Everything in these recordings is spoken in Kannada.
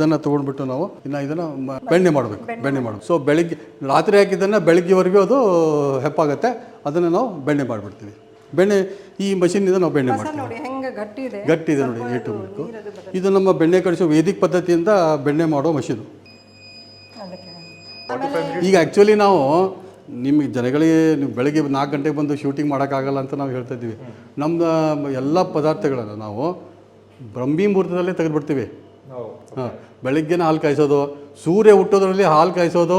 ಇದನ್ನು ತಗೊಂಡ್ಬಿಟ್ಟು ನಾವು ಇನ್ನು ಇದನ್ನು ಮ- ಬೆಣ್ಣೆ ಮಾಡಬೇಕು ಬೆಣ್ಣೆ ಮಾಡಬೇಕು. ಸೊ ಬೆಳಿಗ್ಗೆ ರಾತ್ರಿ ಹಾಕಿದ್ದನ್ನು ಬೆಳಗ್ಗೆವರೆಗೂ ಅದು ಹೆಪ್ಪಾಗುತ್ತೆ ಅದನ್ನು ನಾವು ಬೆಣ್ಣೆ ಮಾಡಿಬಿಡ್ತೀವಿ. ಬೆಣ್ಣೆ ಈ ಮಷಿನಿಂದ ನಾವು ಬೆಣ್ಣೆ ಮಾಡ್ತೀವಿ. ನೋಡಿ ಹೆಂಗೆ ಗಟ್ಟಿ ಇದೆ? ಗಟ್ಟಿ ಇದೆ ನೋಡಿ ಏಟು ಬಿಟ್ಟು ಇದು ನಮ್ಮ ಬೆಣ್ಣೆ ಕಳಿಸೋ ವೇದಿಕ್ ಪದ್ಧತಿಯಿಂದ ಬೆಣ್ಣೆ ಮಾಡೋ ಮಷೀನು ಈಗ ಆ್ಯಕ್ಚುಲಿ ನಾವು ನಿಮಗೆ ಜನಗಳಿಗೆ ನೀವು ಬೆಳಗ್ಗೆ ನಾಲ್ಕು ಗಂಟೆಗೆ ಬಂದು ಶೂಟಿಂಗ್ ಮಾಡೋಕ್ಕಾಗಲ್ಲ ಅಂತ ನಾವು ಹೇಳ್ತಾ ಇದ್ದೀವಿ. ನಮ್ಮ ಎಲ್ಲ ಪದಾರ್ಥಗಳನ್ನು ನಾವು ಬ್ರಹ್ಮಿ ಮುಹೂರ್ತದಲ್ಲೇ ತೆಗೆದುಬಿಡ್ತೀವಿ. ಬೆಳಗ್ಗೆನೇ ಹಾಲು ಕಾಯಿಸೋದು ಸೂರ್ಯ ಹುಟ್ಟೋದ್ರಲ್ಲಿ ಹಾಲು ಕಾಯಿಸೋದು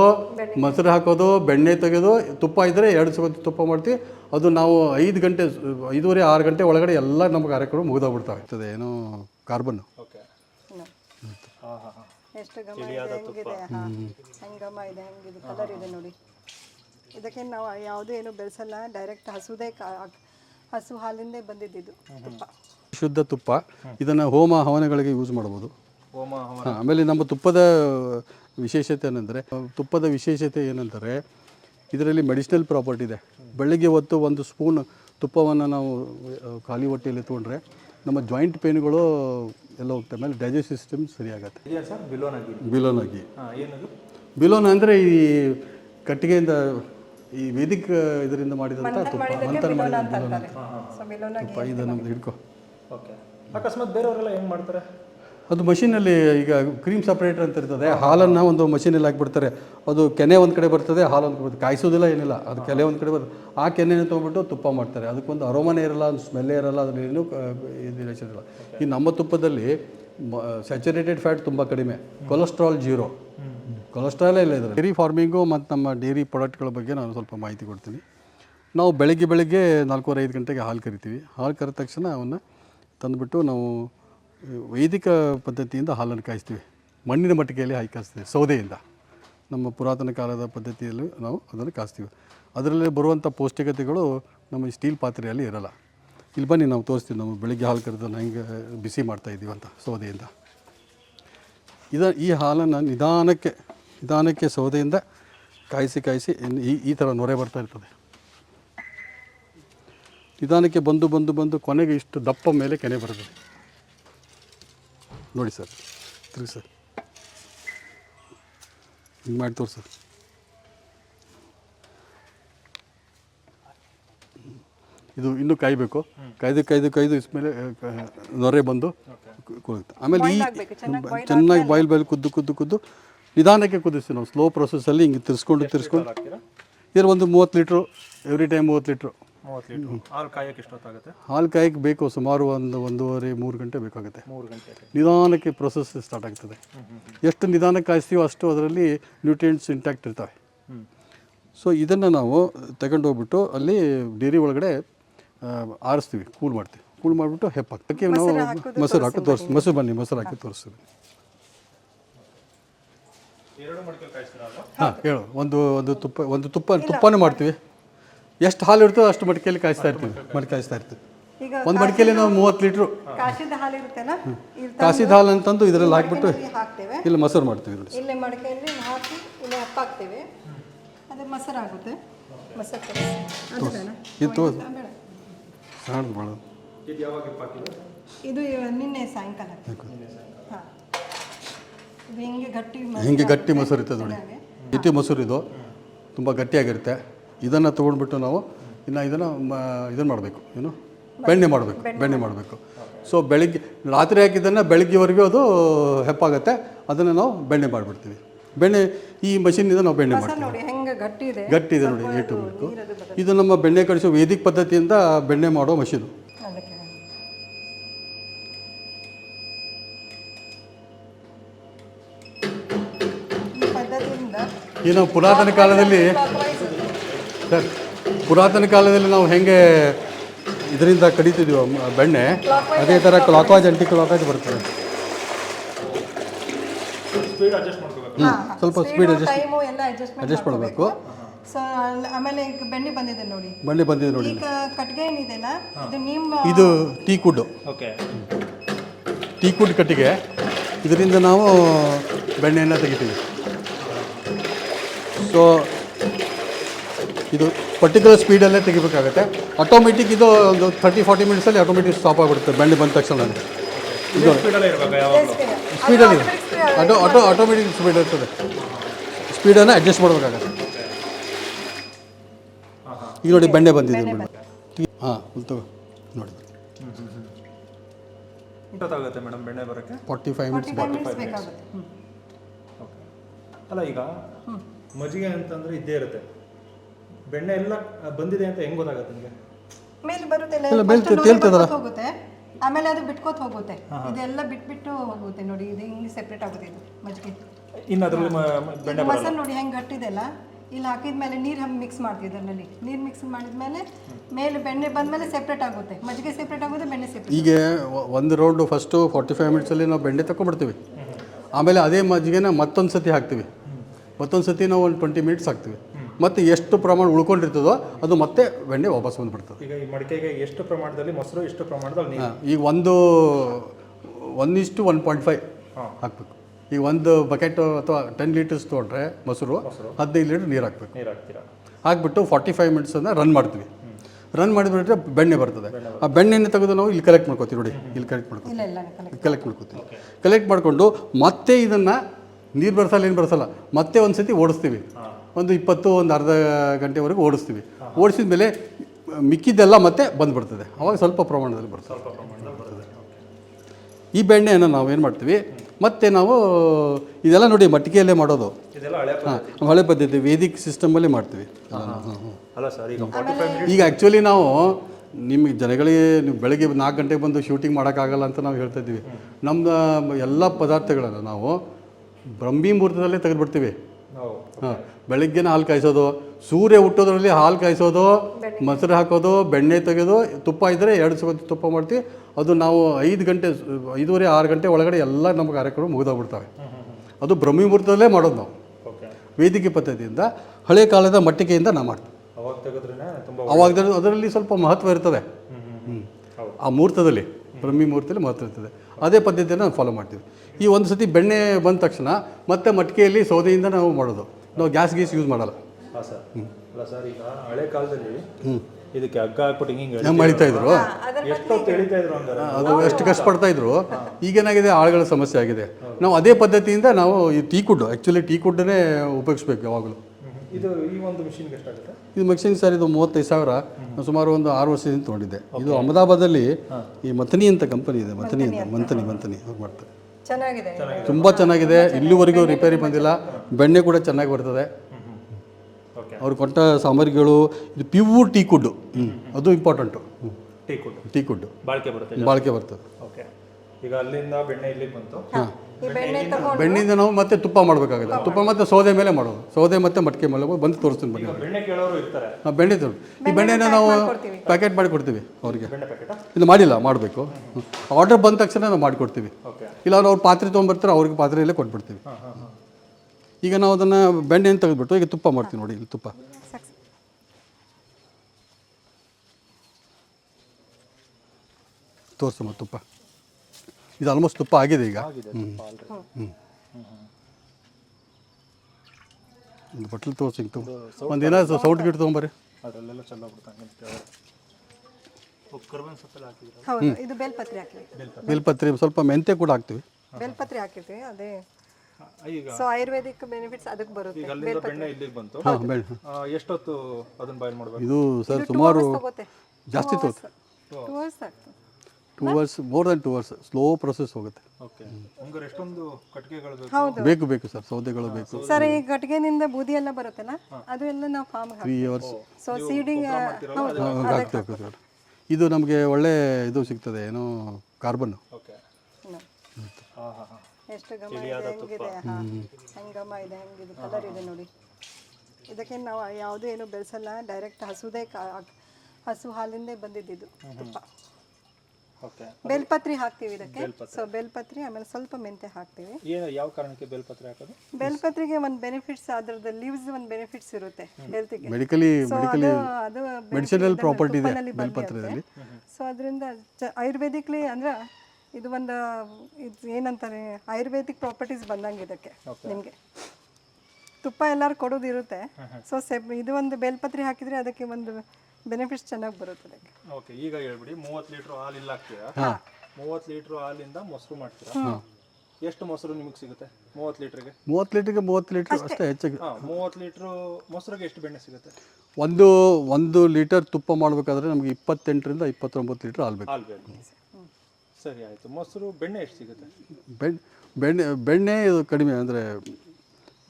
ಮೊಸರು ಹಾಕೋದು ಬೆಣ್ಣೆ ತೆಗೆದು ತುಪ್ಪ ಇದ್ದರೆ ಎರಡು ಸಲ ತುಪ್ಪ ಮಾಡ್ತೀವಿ. ಅದು ನಾವು ಐದು ಗಂಟೆ ಐದೂವರೆ ಆರು ಗಂಟೆ ಒಳಗಡೆ ಎಲ್ಲ ನಮ್ಮ ಕಾರ್ಯಕ್ರಮ ಮುಗಿದೋಗ್ಬಿಡ್ತಾ ಇರ್ತದೆ ಏನೋ ಕಾರ್ಬನ್ನು ಎಷ್ಟು ಘಮ ಇದೆ ಹೆಂಗಿದೆ? ಹಾ. ಹೆಂಗಮ ಇದೆ ಹೆಂಗಿದೆ? ಕಲರ್ ಇದೆ ನೋಡಿ. ಇದಕ್ಕೆ ನಾವು ಯಾವುದೂ ಏನು ಬೆಳೆಸಲ್ಲ ಡೈರೆಕ್ಟ್ ಹಸುದೇ ಕಾ- ಹಸು ಹಾಲಿಂದೇ ಬಂದಿದ್ದು ತುಪ್ಪ. ಶುದ್ಧ ತುಪ್ಪ. ಇದನ್ನು ಹೋಮ ಹವನಗಳಿಗೆ ಯೂಸ್ ಮಾಡ್ಬೋದು. ಆಮೇಲೆ ನಮ್ಮ ತುಪ್ಪದ ವಿಶೇಷತೆ ಏನಂದರೆ ತುಪ್ಪದ ವಿಶೇಷತೆ ಏನಂದರೆ ಇದರಲ್ಲಿ ಮೆಡಿಸಿನಲ್ ಪ್ರಾಪರ್ಟಿ ಇದೆ. ಬೆಳಗ್ಗೆ ಹೊತ್ತು ಒಂದು ಸ್ಪೂನ್ ತುಪ್ಪವನ್ನು ನಾವು ಖಾಲಿ ಹೊಟ್ಟೆಯಲ್ಲಿ ತೊಗೊಂಡ್ರೆ ನಮ್ಮ ಜಾಯಿಂಟ್ ಪೇನ್ಗಳು ಎಲ್ಲ ಹೋಗ್ತವೆ. ಆಮೇಲೆ ಡೈಜೆಸ್ಟ್ ಸಿಸ್ಟಮ್ ಸರಿಯಾಗತ್ತೆ. ಸರ್? ಬಿಲೋನ್ ಅಂದರೆ ಈ ಕಟ್ಟಿಗೆಯಿಂದ ಈ ವೇದಿಕ ಇದರಿಂದ ಮಾಡಿದಂಥ ತುಪ್ಪ. ಮಂಥನ ಮಾಡಿದ ತುಪ್ಪ ಇದನ್ನು ಹಿಡ್ಕೊ. ಓಕೆ. ಅಕಸ್ಮಾತ್ ಬೇರೆಯವರೆಲ್ಲ ಹೆಂಗೆ ಮಾಡ್ತಾರೆ? ಅದು ಮಷೀನಲ್ಲಿ ಈಗ ಕ್ರೀಮ್ ಸಪ್ರೇಟರ್ ಅಂತ ಇರ್ತದೆ, ಹಾಲನ್ನು ಒಂದು ಮಷೀನಲ್ಲಿ ಹಾಕ್ಬಿಡ್ತಾರೆ. ಅದು ಕೆನೆ ಒಂದು ಕಡೆ ಬರ್ತದೆ, ಹಾಲು ಒಂದು ಬರ್ತದೆ. ಕಾಯಿಸೋದಿಲ್ಲ ಏನಿಲ್ಲ, ಅದು ಕೆಲೆ ಒಂದು ಕಡೆ ಬರ್ತದೆ. ಆ ಕೆನೆನ ತೊಗೊಂಡ್ಬಿಟ್ಟು ತುಪ್ಪ ಮಾಡ್ತಾರೆ. ಅದಕ್ಕೊಂದು ಅರೋಮನೆ ಇರಲ್ಲ ಒಂದು ಸ್ಮೆಲ್ಲೇ ಇರಲ್ಲ, ಅದ್ರಲ್ಲಿ ಏನೂ ಕ- ಇದು ಇರಲ್ಲ ಈ ನಮ್ಮ ತುಪ್ಪದಲ್ಲಿ ಸ್ಯಾಚುರೇಟೆಡ್ ಫ್ಯಾಟ್ ತುಂಬ ಕಡಿಮೆ. ಕೊಲೆಸ್ಟ್ರಾಲ್ ಜೀರೋ ಕೊಲೆಸ್ಟ್ರಾಲೇ ಇಲ್ಲ ಇದ್ರೆ ಡೈರಿ ಫಾರ್ಮಿಂಗು ಮತ್ತು ನಮ್ಮ ಡೈರಿ ಪ್ರಾಡಕ್ಟ್ಗಳ ಬಗ್ಗೆ ನಾನು ಸ್ವಲ್ಪ ಮಾಹಿತಿ ಕೊಡ್ತೀನಿ. ನಾವು ಬೆಳಗ್ಗೆ ಬೆಳಗ್ಗೆ ನಾಲ್ಕೂವರೆ ಐದು ಗಂಟೆಗೆ ಹಾಲು ಕರಿತೀವಿ. ಹಾಲು ಕರೆದ ತಕ್ಷಣ ಅವನ್ನ ತಂದುಬಿಟ್ಟು ನಾವು ವೈದಿಕ ಪದ್ಧತಿಯಿಂದ ಹಾಲನ್ನು ಕಾಯಿಸ್ತೀವಿ. ಮಣ್ಣಿನ ಮಟ್ಟಿಗೆಯಲ್ಲಿ ಹಾಯಿ ಕಾಯಿಸ್ತೀವಿ, ಸೌದೆಯಿಂದ. ನಮ್ಮ ಪುರಾತನ ಕಾಲದ ಪದ್ಧತಿಯಲ್ಲಿ ನಾವು ಅದನ್ನು ಕಾಯಿಸ್ತೀವಿ. ಅದರಲ್ಲಿ ಬರುವಂಥ ಪೌಷ್ಟಿಕತೆಗಳು ನಮ್ಮ ಸ್ಟೀಲ್ ಪಾತ್ರೆಯಲ್ಲಿ ಇರಲ್ಲ. ಇಲ್ಲಿ ಬನ್ನಿ ನಾವು ತೋರಿಸ್ತೀವಿ, ನಾವು ಬೆಳಿಗ್ಗೆ ಹಾಲು ಕರೆದನ್ನು ಹೆಂಗೆ ಬಿಸಿ ಮಾಡ್ತಾ ಇದ್ದೀವಿ ಅಂತ ಸೌದೆಯಿಂದ. ಇದ ಈ ಹಾಲನ್ನು ನಿಧಾನಕ್ಕೆ ನಿಧಾನಕ್ಕೆ ಸೌದೆಯಿಂದ ಕಾಯಿಸಿ ಕಾಯಿಸಿ ಈ ಈ ಥರ ನೊರೆ ಬರ್ತಾ ಇರ್ತದೆ. ನಿಧಾನಕ್ಕೆ ಬಂದು ಬಂದು ಬಂದು ಕೊನೆಗೆ ಇಷ್ಟು ದಪ್ಪ ಮೇಲೆ ಕೆನೆ ಬರ್ತದೆ. ನೋಡಿ ಸರ್. ತಿರುಗಿ ಸರ್. ಹಿಂಗೆ ಮಾಡಿ ತೋರಿ ಸರ್. ಇದು ಇನ್ನೂ ಕಾಯಬೇಕು. ಕಾಯ್ದು ಕಾಯ್ದು ಕಾಯ್ದು ಇಸ್ಮೇಲೆ ನೊರೆ ಬಂದು ಕುದುತ್ತೆ ಆಮೇಲೆ ಈ ಚೆನ್ನಾಗಿ ಬಾಯ್ಲ್ ಬಾಯ್ಲ್ ಕುದ್ದು ಕುದ್ದು ಕುದ್ದು ನಿಧಾನಕ್ಕೆ ಕುದಿಸ್ತೀವಿ ನಾವು ಸ್ಲೋ ಪ್ರೊಸೆಸಲ್ಲಿ ಹಿಂಗೆ ತಿರ್ಸ್ಕೊಂಡು ತಿರ್ಸ್ಕೊಂಡು. ಇದ್ರೆ ಇದ್ರ ಒಂದು ಮೂವತ್ತು ಲೀಟ್ರು ಎವ್ರಿ ಟೈಮ್ ಮೂವತ್ತು ಲೀಟ್ರು ಮೂವತ್ತು ಲೀಟ್ರ್. ಹಾಲು ಕಾಯಕ್ಕೆ ಎಷ್ಟೊತ್ತಾಗುತ್ತೆ? ಹಾಲು ಕಾಯಕ್ಕೆ ಬೇಕು ಸುಮಾರು ಒಂದು ಒಂದೂವರೆ ಮೂರು ಗಂಟೆ ಬೇಕಾಗುತ್ತೆ. ಮೂರು ಗಂಟೆ ನಿಧಾನಕ್ಕೆ ಪ್ರೊಸೆಸ್ ಸ್ಟಾರ್ಟ್ ಆಗ್ತದೆ. ಎಷ್ಟು ನಿಧಾನಕ್ಕೆ ಕಾಯಿಸ್ತೀವೋ ಅಷ್ಟು ಅದರಲ್ಲಿ ನ್ಯೂಟ್ರಿಯೆಂಟ್ಸ್ ಇಂಟ್ಯಾಕ್ಟ್ ಇರ್ತವೆ. ಸೊ ಇದನ್ನು ನಾವು ತಗೊಂಡೋಗ್ಬಿಟ್ಟು ಅಲ್ಲಿ ಡೈರಿ ಒಳಗಡೆ ಆರಿಸ್ತೀವಿ ಕೂಲ್ ಮಾಡ್ತೀವಿ. ಕೂಲ್ ಮಾಡಿಬಿಟ್ಟು ಹೆಪ್ಪಾಕ್ತಕ್ಕೆ ನಾವು ಮೊಸರು ಹಾಕಿ ತೋರಿಸ್ತೀವಿ ಮೊಸರು ಬನ್ನಿ ಮೊಸರು ಹಾಕಿ ತೋರಿಸ್ತೀವಿ ಎರಡು ಮಡಿಕೆ ಕಾಯಿಸ್ತೀರಾ ಅಲ್ವಾ ಹಾಂ ಹೇಳು. ಒಂದು ಒಂದು ತುಪ್ಪ ಒಂದು ತುಪ್ಪ ತುಪ್ಪನೂ ಮಾಡ್ತೀವಿ. ಎಷ್ಟು ಹಾಲು ಇರ್ತದೋ ಅಷ್ಟು ಮಡಿಕೆಯಲ್ಲಿ ಕಾಯಿಸ್ತಾ ಇರ್ತೀವಿ. ಮಡಿ ಕಾಯಿಸ್ತಾ ಇರ್ತೀವಿ. ಈಗ ಒಂದು ಮಡಿಕೆಯಲ್ಲಿ ನಾವು ಮೂವತ್ತು ಲೀಟ್ರು. ಕಾಶಿದ ಹಾಲು ಇರುತ್ತಲ್ಲ? ಕಾಸಿದ ಹಾಲು ಅಂತಂದು ಇದರಲ್ಲಿ ಹಾಕ್ಬಿಟ್ಟು ಹಾಕ್ತೇವೆ. ಇಲ್ಲಿ ಮೊಸರು ಮಾಡ್ತೀವಿ ನೋಡಿ. ಇಲ್ಲೇ ಮಡಿಕೆಯಲ್ಲಿ ಹಾಕಿ ಇಲ್ಲಿ ಹಪ್ಪಾಕ್ತೇವೆ ಅದು ಮೊಸರು ಆಗುತ್ತೆ. ಮೊಸರು. ಇದು ಸಣ್ಣದು ಇದು ನಿನ್ನೆ ಸಾಯಂಕಾಲ. ಹಾಂ. ಇದು ಹಿಂಗೆ ಗಟ್ಟಿ ಮೊಸರು ಹಿಂಗೆ ಗಟ್ಟಿ ಮೊಸರು ಇರ್ತದೆ ನೋಡಿ. ಗಟ್ಟಿ ಮೊಸರು ಇದು. ತುಂಬ ಗಟ್ಟಿಯಾಗಿರುತ್ತೆ. ಇದನ್ನು ತೊಗೊಂಡ್ಬಿಟ್ಟು ನಾವು ಇನ್ನು ಇದನ್ನು ಇದನ್ನು ಮಾಡಬೇಕು ಏನು? ಬೆಣ್ಣೆ ಮಾಡಬೇಕು ಬೆಣ್ಣೆ ಮಾಡಬೇಕು. ಸೊ ಬೆಳಿಗ್ಗೆ ರಾತ್ರಿ ಹಾಕಿದ್ದನ್ನು ಬೆಳಗ್ಗೆವರೆಗೂ ಅದು ಹೆಪ್ಪಾಗುತ್ತೆ. ಅದನ್ನು ನಾವು ಬೆಣ್ಣೆ ಮಾಡಿಬಿಡ್ತೀವಿ. ಬೆಣ್ಣೆ ಈ ಮಷೀನಿಂದ ನಾವು ಬೆಣ್ಣೆ ಮಾಡ್ತೀವಿ. ಗಟ್ಟಿ ಇದೆ ನೋಡಿ ಏಟು ಬಿಟ್ಟು ಇದು ನಮ್ಮ ಬೆಣ್ಣೆ ಕಡಿಸೋ ವೇದಿಕ್ ಪದ್ಧತಿಯಿಂದ ಬೆಣ್ಣೆ ಮಾಡೋ ಮಷೀನು. ಏನೋ ಪುರಾತನ ಕಾಲದಲ್ಲಿ ಸರ್ ಪುರಾತನ ಕಾಲದಲ್ಲಿ ನಾವು ಹೆಂಗೆ ಇದರಿಂದ ಕಡಿತಿದ್ದೀವೋ ಬೆಣ್ಣೆ ಅದೇ ಥರ ಕ್ಲಾಕ್ವಾಜ್ ಅಂಟಿ ಕ್ಲಾಕ್ವಾಜ್ ಬರ್ತದೆ ಸ್ವಲ್ಪ ಸ್ಪೀಡ್ ಅಡ್ಜಸ್ಟ್ ಟೈಮು ಎಲ್ಲ ಅಡ್ಜಸ್ಟ್ಮೆಂಟ್ ಅಡ್ಜಸ್ಟ್ ಮಾಡಬೇಕು ಸೊ ಆಮೇಲೆ ಈಗ ಬೆಣ್ಣೆ ಬಂದಿದೆ ನೋಡಿ. ಬೆಣ್ಣೆ ಬಂದಿದೆ ನೋಡಿ. ಈಗ ಕಟ್ಗೆ ಏನಿದೆಲ್ಲ ಇದು ನಿಮ್ಮ ಇದು teak wood okay teak wood ಕಟ್ಟಿಗೆ. ಇದರಿಂದ ನಾವು ಬೆಣ್ಣೆಯನ್ನು ತೆಗಿತೀವಿ. ಸೊ ಇದು ಪರ್ಟಿಕ್ಯುಲರ್ ಸ್ಪೀಡಲ್ಲೇ ತೆಗಿಬೇಕಾಗುತ್ತೆ. ಆಟೋಮೆಟಿಕ್ ಇದು ಒಂದು ಥರ್ಟಿ ಫಾರ್ಟಿ ಮಿನಿಟ್ಸಲ್ಲಿ ಆಟೋಮೆಟಿಕ್ ಸ್ಟಾಪ್ ಆಗಿಬಿಡುತ್ತೆ ಬೆಣ್ಣೆ ಬಂದ ತಕ್ಷಣ ಇದು ಸ್ಪೀಡಲ್ಲೇ ಆಟೋ ಆಟೋ ಆಟೋಮೆಟಿಕ್ ಸ್ಪೀಡ್ ಇರ್ತದೆ. ಸ್ಪೀಡನ್ನು ಅಡ್ಜಸ್ಟ್ ಮಾಡಬೇಕಾಗತ್ತೆ. ಈಗ ನೋಡಿ ಬೆಣ್ಣೆ ಬಂದಿದೆ ಹಾಂ ತಗೋ. ನೋಡಿ. ಮೇಡಮ್ ಬೆಣ್ಣೆ ಬರೋಕ್ಕೆ? Forty five minutes five minutes ಬೇಕಾಗುತ್ತೆ. ಓಕೆ. ಅಲ್ಲ ಈಗ ಮಜ್ಜಿಗೆ ಅಂತಂದ್ರೆ ಇದ್ದೇ ಇರುತ್ತೆ. ಬೆಣ್ಣೆ ಎಲ್ಲ ಬಂದಿದೆ ಅಂತ ಹೆಂಗ್ ಗೊತ್ತಾಗುತ್ತೆ ನಿಮಗೆ? ಮೇಲೆ ಬರುತ್ತೆ first ಮೇಲೆ ತೇಲ್ತದಲ್ಲ? ಹೋಗುತ್ತೆ ಆಮೇಲೆ ಅದು ಬಿಟ್ಕೋತ ಹೋಗುತ್ತೆ. ಇದೆಲ್ಲ ಬಿಟ್ಬಿಟ್ಟು ಹೋಗುತ್ತೆ ನೋಡಿ ಇದು ಹಿಂಗೆ ಸೆಪರೇಟ್ ಆಗುತ್ತೆ ಇದು ಮಜ್ಜಿಗೆ. ಇನ್ನು ಅದರಲ್ಲಿ ಬೆಣ್ಣೆ ಮಸಾಲೆ ನೋಡಿ ಹೆಂಗೆ ಗಟ್ಟಿದೆಲ್ಲ ಇಲ್ಲಿ ಹಾಕಿದ್ಮೇಲೆ ನೀರು ಹಂಗೆ ಮಿಕ್ಸ್ ಮಾಡ್ತೀವಿ ಇದರಲ್ಲಿ ನೀರು ಮಿಕ್ಸ್ ಮಾಡಿದ್ಮೇಲೆ ಮೇಲೆ ಬೆಣ್ಣೆ ಬಂದಮೇಲೆ ಸೆಪ್ರೇಟ್ ಆಗುತ್ತೆ. ಮಜ್ಜಿಗೆ ಸೆಪ್ರೇಟ್ ಆಗುತ್ತೆ ಬೆಣ್ಣೆ ಸೆಪ್ರೇಟ್ ಈಗ ಒ- ಒಂದು ರೌಂಡು ಫಸ್ಟು ಫಾರ್ಟಿ ಫೈವ್ ಮಿನಿಟ್ಸಲ್ಲಿ ನಾವು ಬೆಣ್ಣೆ ತಗೊಂಡ್ಬಿಡ್ತೀವಿ ಆಮೇಲೆ ಅದೇ ಮಜ್ಜಿಗೆನ ಮತ್ತೊಂದು ಸತಿ ಹಾಕ್ತೀವಿ. ಮತ್ತೊಂದು ಸತಿ ನಾವು ಒಂದು ಟ್ವೆಂಟಿ ಮಿನಿಟ್ಸ್ ಹಾಕ್ತೀವಿ. ಮತ್ತು ಎಷ್ಟು ಪ್ರಮಾಣ ಉಳ್ಕೊಂಡಿರ್ತದೋ ಅದು ಮತ್ತೆ ಬೆಣ್ಣೆ ವಾಪಸ್ ಬಂದ್ಬಿಡ್ತದೆ. ಈಗ ಈ ಮಡಿಕೆಗೆ ಎಷ್ಟು ಪ್ರಮಾಣದಲ್ಲಿ ಮೊಸರು ಎಷ್ಟು ಪ್ರಮಾಣದಲ್ಲಿ ನೀರು? ಈಗ ಒಂದು ಒನ್ ಇಷ್ಟು ಒನ್ ಪಾಯಿಂಟ್ ಫೈವ್ ಹಾಕಬೇಕು. ಈಗ ಒಂದು ಬಕೆಟ್ ಅಥವಾ ಟೆನ್ ಲೀಟರ್ಸ್ ತೊಗೊಂಡ್ರೆ ಮೊಸರು ಹದಿನೈದು ಲೀಟರ್ ನೀರು ಹಾಕ್ಬೇಕು. ನೀರು ಹಾಕ್ತೀರಾ? ಹಾಕ್ಬಿಟ್ಟು ಫಾರ್ಟಿ ಫೈವ್ ಮಿನಿಟ್ಸನ್ನು ರನ್ ಮಾಡ್ತೀವಿ. ರನ್ ಮಾಡಿಬಿಟ್ರೆ ಬೆಣ್ಣೆ ಬರ್ತದೆ. ಆ ಬೆಣ್ಣೆನ ತೆಗೆದು ನಾವು ಇಲ್ಲಿ ಕಲೆಕ್ಟ್ ಮಾಡ್ಕೋತೀವಿ ನೋಡಿ. ಇಲ್ಲಿ ಕಲೆಕ್ಟ್ ಮಾಡ್ಕೋತೀವಿ. ಇಲ್ಲ ಇಲ್ಲ ಕಲೆಕ್ಟ್ ಕಲೆಕ್ಟ್ ಮಾಡ್ಕೋತೀವಿ. ಕಲೆಕ್ಟ್ ಮಾಡಿಕೊಂಡು ಮತ್ತೆ ಇದನ್ನು ನೀರು ಬರ್ಸಲ್ಲ ಏನು ಬರ್ಸಲ್ಲ ಮತ್ತೆ ಒಂದು ಸತಿ ಓಡಿಸ್ತೀವಿ ಒಂದು ಇಪ್ಪತ್ತು ಒಂದು ಅರ್ಧ ಗಂಟೆವರೆಗೂ ಓಡಿಸ್ತೀವಿ. ಓಡಿಸಿದ ಮೇಲೆ ಮಿಕ್ಕಿದ್ದೆಲ್ಲ ಮತ್ತೆ ಬಂದುಬಿಡ್ತದೆ. ಅವಾಗ ಸ್ವಲ್ಪ ಪ್ರಮಾಣದಲ್ಲಿ ಬರ್ತದೆ. ಈ ಬೆಣ್ಣೆಯನ್ನು ನಾವು ಏನು ಮಾಡ್ತೀವಿ? ಮತ್ತೆ ನಾವು ಇದೆಲ್ಲ ನೋಡಿ ಮಟ್ಟಿಗೆಯಲ್ಲೇ ಮಾಡೋದು. ಇದೆಲ್ಲ ಹಳೆ ಹಾಂ ಹಳೆ ಪದ್ಧತಿ ವೇದಿಕ್ ಸಿಸ್ಟಮಲ್ಲಿ ಮಾಡ್ತೀವಿ. ಈಗ ಆ್ಯಕ್ಚುಲಿ ನಾವು ನಿಮಗೆ ಜನಗಳಿಗೆ ನೀವು ಬೆಳಗ್ಗೆ ನಾಲ್ಕು ಗಂಟೆಗೆ ಬಂದು ಶೂಟಿಂಗ್ ಮಾಡೋಕ್ಕಾಗಲ್ಲ ಅಂತ ನಾವು ಹೇಳ್ತಾ ಇದ್ದೀವಿ. ನಮ್ಮ ಎಲ್ಲ ಪದಾರ್ಥಗಳನ್ನು ನಾವು ಬ್ರಹ್ಮಿ ಮುಹೂರ್ತದಲ್ಲೇ ತೆಗೆದುಬಿಡ್ತೀವಿ. ಬೆಳಗ್ಗೆನ ಹಾಲು ಕಾಯಿಸೋದು ಸೂರ್ಯ ಹುಟ್ಟೋದ್ರಲ್ಲಿ ಹಾಲು ಕಾಯಿಸೋದು ಮೊಸರು ಹಾಕೋದು ಬೆಣ್ಣೆ ತೆಗೆದು ತುಪ್ಪ ಇದ್ದರೆ ಎರಡು ಸತಿ ತುಪ್ಪ ಮಾಡ್ತೀವಿ. ಅದು ನಾವು ಐದು ಗಂಟೆ ಐದೂವರೆ ಆರು ಗಂಟೆ ಒಳಗಡೆ ಎಲ್ಲ ನಮ್ಮ ಕಾರ್ಯಕ್ರಮ ಮುಗಿದೋಗ್ಬಿಡ್ತವೆ. ಅದು ಬ್ರಹ್ಮಿ ಮುಹೂರ್ತದಲ್ಲೇ ಮಾಡೋದು ನಾವು. ಓಕೆ. ವೇದಿಕೆ ಪದ್ಧತಿಯಿಂದ ಹಳೆ ಕಾಲದ ಮಟ್ಟಿಗೆಯಿಂದ ನಾವು ಮಾಡ್ತೀವಿ. ಅವಾಗ ತೆಗೆದ್ರೇನೆ ತುಂಬ ಅವಾಗ ಅದರಲ್ಲಿ ಸ್ವಲ್ಪ ಮಹತ್ವ ಇರ್ತದೆ. ಹ್ಮ್. ಹೌದು. ಆ ಮುಹೂರ್ತದಲ್ಲಿ ಬ್ರಹ್ಮಿ ಮುಹೂರ್ತದಲ್ಲಿ ಮಹತ್ವ ಇರ್ತದೆ. ಅದೇ ಪದ್ಧತಿಯನ್ನು ನಾವು ಫಾಲೋ ಮಾಡ್ತೀವಿ. ಈ ಒಂದು ಸತಿ ಬೆಣ್ಣೆ ಬಂದ ತಕ್ಷಣ ಮತ್ತೆ ಮಟ್ಕೆಯಲ್ಲಿ ಸೌದೆಯಿಂದ ನಾವು ಮಾಡೋದು. ನಾವು ಗ್ಯಾಸ್ ಗೀಸ್ ಯೂಸ್ ಮಾಡಲ್ಲ. ಹಾಂ ಸರ್. ಅಲ್ಲ ಸರ್ ಈಗ ಹಳೆ ಕಾಲದಲ್ಲಿ ಇದಕ್ಕೆ ಹಗ್ಗ ಹಾಕ್ಬಿಟ್ಟು ಹಿಂಗೆ ನಮ್ಮ ಇದ್ರು. ಎಷ್ಟೊತ್ತು ಎಳಿತಾ ಇದ್ರು ಹಂಗಾರೆ? ಅದು ಎಷ್ಟು ಕಷ್ಟಪಡ್ತಾ ಇದ್ರು. ಈಗೇನಾಗಿದೆ ಆಳುಗಳ ಸಮಸ್ಯೆ ಆಗಿದೆ. ನಾವು ಅದೇ ಪದ್ಧತಿಯಿಂದ ನಾವು ಈ ಟೀ ಕುಡ್ ಆ್ಯಕ್ಚುಲಿ ಟೀ ಕುಡ್ಡನ್ನೇ ಉಪಯೋಗಿಸ್ಬೇಕು ಯಾವಾಗಲೂ. ಇದು ಈ ಒಂದು ಮಿಷಿನ್ಗೆ ಎಷ್ಟಾಗುತ್ತೆ? ಇದು ಮೆಕ್ಸಿನ್ ಸರ್ ಇದು ಮೂವತ್ತೈದು ಸಾವಿರ. ನಾನು ಸುಮಾರು ಒಂದು ಆರು ವರ್ಷದಿಂದ ತೊಗೊಂಡಿದ್ದೆ. ಇದು ಅಹಮದಾಬಾದಲ್ಲಿ ಈ ಮಥನಿ ಅಂತ ಕಂಪನಿ ಇದೆ ಮಥನಿ ಅಂತ ಮಂಥನಿ ಮಂಥನಿ ಅವ್ರು ಮಾಡ್ತಾರೆ. ಚೆನ್ನಾಗಿದೆ. ತುಂಬ ಚೆನ್ನಾಗಿದೆ. ಇಲ್ಲಿವರೆಗೂ ರಿಪೇರಿ ಬಂದಿಲ್ಲ. ಬೆಣ್ಣೆ ಕೂಡ ಚೆನ್ನಾಗಿ ಬರ್ತದೆ. ಓಕೆ ಅವ್ರು ಕೊಟ್ಟ ಸಾಮಗ್ರಿಗಳು ಇದು ಪ್ಯೂರ್ ಟೀ ಕುಡ್ಡು ಅದು important teak wood teak wood ಬಾಳಿಕೆ ಬರುತ್ತೆ ಬಾಳಿಕೆ ಬರ್ತದೆ. ಓಕೆ ಈಗ ಅಲ್ಲಿಂದ ಬೆಣ್ಣೆ ಇಲ್ಲಿಗೆ ಬಂತು. ಈ ಬೆಣ್ಣೆ ತಗೊಂಡು ಬೆಣ್ಣೆಯಿಂದ ನಾವು ಮತ್ತೆ ತುಪ್ಪ ಮಾಡಬೇಕಾಗುತ್ತೆ. ತುಪ್ಪ ಮತ್ತೆ ಸೌದೆ ಮೇಲೆ ಮಾಡೋದು. ಸೌದೆ ಮತ್ತೆ ಮಟ್ಕೆ ಮೇಲೆ ಬಂದು ತೋರಿಸ್ತೀನಿ ಬನ್ನಿ ಬೆಣ್ಣೆ ಕೇಳೋರು ಇರ್ತಾರೆ. ಹಾಂ ಬೆಣ್ಣೆ ತೋರು ಈ ಬೆಣ್ಣೆನ ನಾವು ಪ್ಯಾಕೆಟ್ ಮಾಡಿ ಕೊಡ್ತೀವಿ ಅವ್ರಿಗೆ. ಬೆಣ್ಣೆ ಪ್ಯಾಕೆಟಾ ಇದು ಮಾಡಿಲ್ಲ ಮಾಡಬೇಕು. ಆರ್ಡರ್ ಬಂದ ತಕ್ಷಣ ನಾವು ಮಾಡಿಕೊಡ್ತೀವಿ. ಓಕೆ ಇಲ್ಲ ಅವ್ರು ಅವ್ರ ಪಾತ್ರೆ ತೊಗೊಂಡ್ಬರ್ತಾರೆ ಅವ್ರಿಗೆ ಪಾತ್ರೆಯಲ್ಲೇ ಕೊಟ್ಬಿಡ್ತೀವಿ. ಹಾಂ ಹಾಂ ಹಾಂ. ಈಗ ನಾವು ಅದನ್ನು ಬೆಣ್ಣೆಯನ್ನು ತೆಗೆದ್ಬಿಟ್ಟು ಈಗ ತುಪ್ಪ ಮಾಡ್ತೀವಿ ನೋಡಿ ಇಲ್ಲಿ ತುಪ್ಪ. ತೋರಿಸಮ್ಮ ತುಪ್ಪ. ಇದು ಆಲ್ಮೋಸ್ಟ್ ತುಪ್ಪ ಆಗಿದೆ ಈಗ. ಹ್ಞೂ ಹ್ಞೂ ಒಂದು ಬಟ್ಲು ತೋರಿಸಿ ಒಂದು ಏನಾದ್ರು ಸೌಟ್ ಗಿಟ್ ತೊಗೊಂಬರಿ ಅದರಲ್ಲೆಲ್ಲ ಇದು ಬೇಲ್ಪತ್ರೆ ಸ್ವಲ್ಪ ಮೆಂತೆ ಕೂಡ ಹಾಕ್ತೀವಿ. ಬೇಲ್ಪತ್ರೆ ಹಾಕಿರ್ತೀವಿ ಅದೇ. ಈಗ ಸೊ ಆಯುರ್ವೇದಿಕ್ ಬೆನಿಫಿಟ್ಸ್ ಅದಕ್ಕೆ ಬರುತ್ತೆ. ಅಲ್ಲಿಂದ ಬೆಣ್ಣೆ ಇಲ್ಲಿಗೆ ಬಂತು. ಎಷ್ಟೊತ್ತು ಅದನ್ನ ಬಾಯ್ಲ್ ಮಾಡಬೇಕು? ಇದು ಸರ್ ಸುಮಾರು ಜಾಸ್ತಿ ತಗೋತೆ. ಟೂ ಅವರ್ಸ್ ಆಗ್ತದೆ. Two hours more than two hours slow process ಹೋಗುತ್ತೆ. ಓಕೆ ಹಂಗಾರೆ ಎಷ್ಟೊಂದು ಕಟ್ಟಿಗೆಗಳು ಬೇಕು? ಹೌದು. ಬೇಕು ಬೇಕು ಸರ್ ಸೌದೆಗಳು ಬೇಕು. ಸರ್ ಈ ಕಟ್ಟಿಗೆನಿಂದ ಬೂದಿ ಎಲ್ಲ ಬರುತ್ತಲ್ಲ ಅದು ಎಲ್ಲ ನಾವು from three hours so seeding ಹೌದು ಹಾಕ್ತೇವೆ ಸರ್. ಇದು ನಮಗೆ ಒಳ್ಳೆ ಇದು ಸಿಗ್ತದೆ ಏನು ಕಾರ್ಬನ್ ಓಕೆ ಎಷ್ಟು ಘಮ ಇದೆ ಹೆಂಗಿದೆ? ಹಾ ಹೆಂಗ್ ಘಮ ಇದೆ ಹೆಂಗಿದೆ? ಕಲರ್ ಇದೆ ನೋಡಿ. ಇದಕ್ಕೆ ನಾವು ಯಾವುದೂ ಏನು ಬೆಳೆಸಲ್ಲ ಡೈರೆಕ್ಟ್ ಹಸುದೇ ಕಾ- ಹಸು ಹಾಲಿಂದೇ ಬಂದಿದ್ದು ತುಪ್ಪ. ಬೇಲ್ಪತ್ರಿ ಹಾಕ್ತೀವಿ ಇದಕ್ಕೆ. ಸೊ ಬೇಲ್ಪತ್ರಿ ಆಮೇಲೆ ಸ್ವಲ್ಪ ಮೆಂತೆ ಹಾಕ್ತೀವಿ. ಏನು ಯಾವ ಕಾರಣಕ್ಕೆ ಬೇಲ್ಪತ್ರೆ ಹಾಕೋದು? ಬೇಲ್ಪತ್ರಿಗೆ ಒಂದು ಬೆನಿಫಿಟ್ಸ್ ಅದ್ರದ್ದು ಲೀವ್ಸ್ ಒಂದು ಬೆನಿಫಿಟ್ಸ್ ಇರುತ್ತೆ ಹೆಲ್ತಿಗೆ ಮೆಡಿಕಲಿ ಸೊ ಅದು ಮೆಡಿಸಿನಲ್ ಪ್ರಾಪರ್ಟಿ ಇದೆ ಬೇಲ್ಪತ್ರೆಯಲ್ಲಿ ಸೊ ಅದರಿಂದ ಆಯುರ್ವೇದಿಕ್ಲಿ ಅಂದ್ರೆ ಇದು ಒಂದು ಇದು ಏನಂತಾರೆ ಆಯುರ್ವೇದಿಕ್ ಪ್ರಾಪರ್ಟೀಸ್ ಬಂದಂಗೆ ಇದಕ್ಕೆ ನಿಮಗೆ. ತುಪ್ಪ ಎಲ್ಲರೂ ಕೊಡೋದಿರುತ್ತೆ ಸೊ ಇದು ಒಂದು ಬೇಲ್ಪತ್ರಿ ಹಾಕಿದ್ರೆ ಅದಕ್ಕೆ ಒಂದು ಬೆನಿಫಿಟ್ಸ್ ಚೆನ್ನಾಗಿ ಬರುತ್ತೆ ಅದಕ್ಕೆ. ಓಕೆ ಈಗ ಹೇಳ್ಬಿಡಿ ಮೂವತ್ತು ಲೀಟ್ರ್ ಹಾಲು ಇಲ್ಲ ಹಾಕ್ತೀರಾ ಮೂವತ್ತು ಲೀಟ್ರ್ ಹಾಲಿಂದ ಮೊಸರು ಮಾಡ್ತೀರಾ? ಎಷ್ಟು ಮೊಸರು ನಿಮಗೆ ಸಿಗುತ್ತೆ? ಮೂವತ್ತು ಲೀಟ್ರಿಗೆ? ಮೂವತ್ತು ಲೀಟ್ರಿಗೆ ಮೂವತ್ತು ಲೀಟ್ರ್ ಅಷ್ಟೇ. ಹೆಚ್ಚಾಗಿ. ಹಾಂ ಮೂವತ್ತು ಲೀಟ್ರು ಮೊಸರಿಗೆ ಎಷ್ಟು ಬೆಣ್ಣೆ ಸಿಗುತ್ತೆ? ಒಂದು ಒಂದು ಲೀಟರ್ ತುಪ್ಪ ಮಾಡಬೇಕಾದ್ರೆ ನಮಗೆ ಇಪ್ಪತ್ತೆಂಟರಿಂದ ಇಪ್ಪತ್ತೊಂಬತ್ತು ಲೀಟ್ರ್ ಹಾಲು ಬೇಕು. ಹಾಲು ಬೇಕು. ಸರಿ ಆಯಿತು. ಮೊಸರು ಬೆಣ್ಣೆ ಎಷ್ಟು ಸಿಗುತ್ತೆ? ಬೆಣ್ಣೆ ಬೆಣ್ಣೆ ಬೆಣ್ಣೆ ಇದು ಕಡಿಮೆ ಅಂದರೆ